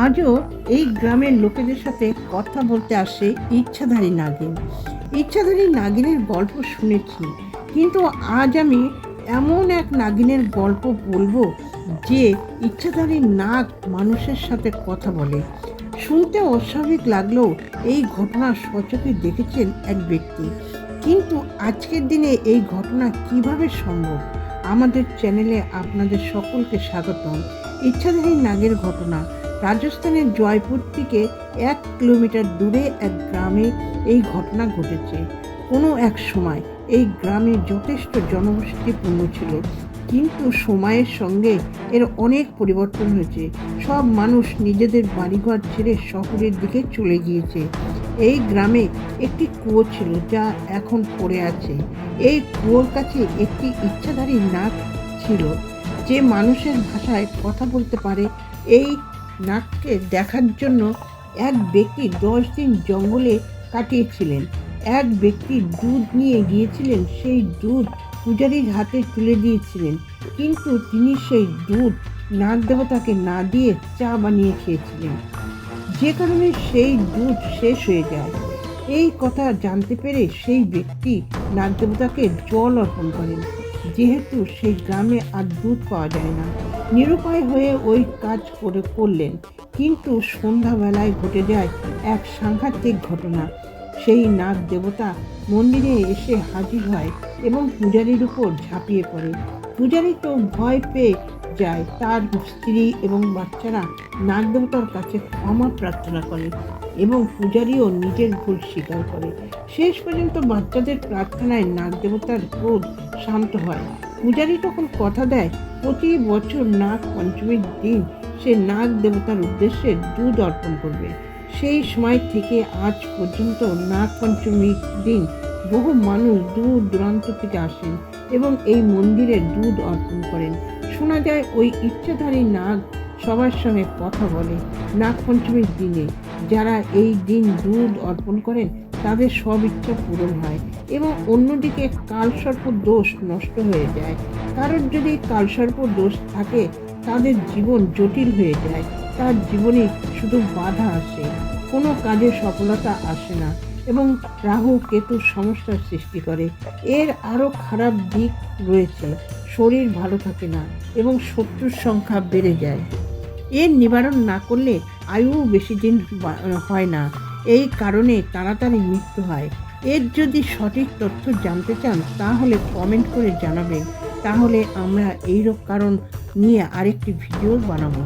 আজও এই গ্রামের লোকেদের সাথে কথা বলতে আসে ইচ্ছাধারী নাগিন। ইচ্ছাধারী নাগিনের গল্প শুনেছি, কিন্তু আজ আমি এমন এক নাগিনের গল্প বলব যে ইচ্ছাধারী নাগ মানুষের সাথে কথা বলে। শুনতে অস্বাভাবিক লাগলেও এই ঘটনা সচকে দেখেছেন এক ব্যক্তি। কিন্তু আজকের দিনে এই ঘটনা কীভাবে সম্ভব? আমাদের চ্যানেলে আপনাদের সকলকে স্বাগতম। ইচ্ছাধারী নাগের ঘটনা রাজস্থানের জয়পুর থেকে এক কিলোমিটার দূরে এক গ্রামে এই ঘটনা ঘটেছে। কোনো এক সময় এই গ্রামে যথেষ্ট জনবসতিপূর্ণ ছিল, কিন্তু সময়ের সঙ্গে এর অনেক পরিবর্তন হয়েছে। সব মানুষ নিজেদের বাড়িঘর ছেড়ে শহরের দিকে চলে গিয়েছে। এই গ্রামে একটি কুয়ো ছিল যা এখন পড়ে আছে। এই কুয়োর কাছে একটি ইচ্ছাধারী নাক ছিল, যে মানুষের ভাষায় কথা বলতে পারে। এই নাককে দেখার জন্য এক ব্যক্তি দশ দিন জঙ্গলে কাটিয়েছিলেন। এক ব্যক্তি দুধ নিয়ে গিয়েছিলেন, সেই দুধ পূজারীর হাতে তুলে দিয়েছিলেন। কিন্তু তিনি সেই দুধ নাগ দেবতাকে না দিয়ে চা বানিয়ে খেয়েছিলেন। যে কারণে সেই দুধ শেষ হয়ে যায়। এই কথা জানতে পেরে সেই ব্যক্তি নাগ দেবতাকে জল অর্পণ করেন। যেহেতু সেই গ্রামে আর দুধ পাওয়া যায় না। নিরুপায় হয়ে ওই কাজ করে করলেন। কিন্তু সন্ধ্যাবেলায় ঘটে যায় এক সাংঘাতিক ঘটনা। সেই নাগ দেবতা মন্দিরে এসে হাজির হয় এবং পূজারীর উপর ঝাঁপিয়ে পড়ে। পূজারী তো ভয় পেয়ে যায়। তার স্ত্রী এবং বাচ্চারা নাগ দেবতার কাছে ক্ষমা প্রার্থনা করে এবং পূজারীও নিজের ভুল স্বীকার করে। শেষ পর্যন্ত বাচ্চাদের প্রার্থনায় নাগ দেবতার ক্রোধ শান্ত হয়। পূজারী তখন কথা দেয়, প্রতি বছর নাগ পঞ্চমীর দিন সে নাগ দেবতার উদ্দেশ্যে দুধ অর্পণ করবে। সেই সময় থেকে আজ পর্যন্ত নাগ পঞ্চমীর দিন বহু মানুষ দূর দূরান্ত থেকে আসেন এবং এই মন্দিরে দুধ অর্পণ করেন। শোনা যায় ওই ইচ্ছাধারী নাগ সবার সঙ্গে কথা বলে নাগ পঞ্চমীর দিনে। যারা এই দিন দুধ অর্পণ করেন তাদের সব ইচ্ছা পূরণ হয় এবং অন্যদিকে কালসর্প দোষ নষ্ট হয়ে যায়। কারোর যদি কালসর্প দোষ থাকে, তাদের জীবন জটিল হয়ে যায়। তার জীবনে শুধু বাধা আসে, কোনো কাজে সফলতা আসে না এবং রাহু কেতুর সমস্যার সৃষ্টি করে। এর আরও খারাপ দিক রয়েছে, শরীর ভালো থাকে না এবং শত্রুর সংখ্যা বেড়ে যায়। এর নিবারণ না করলে আয়ু বেশি দিন হয় না। এই কারণে তাড়াতাড়ি মৃত্যু হয়। এর যদি সঠিক তথ্য জানতে চান, তাহলে কমেন্ট করে জানাবেন। তাহলে আমরা এই কারণ নিয়ে আরেকটি ভিডিও বানাবো।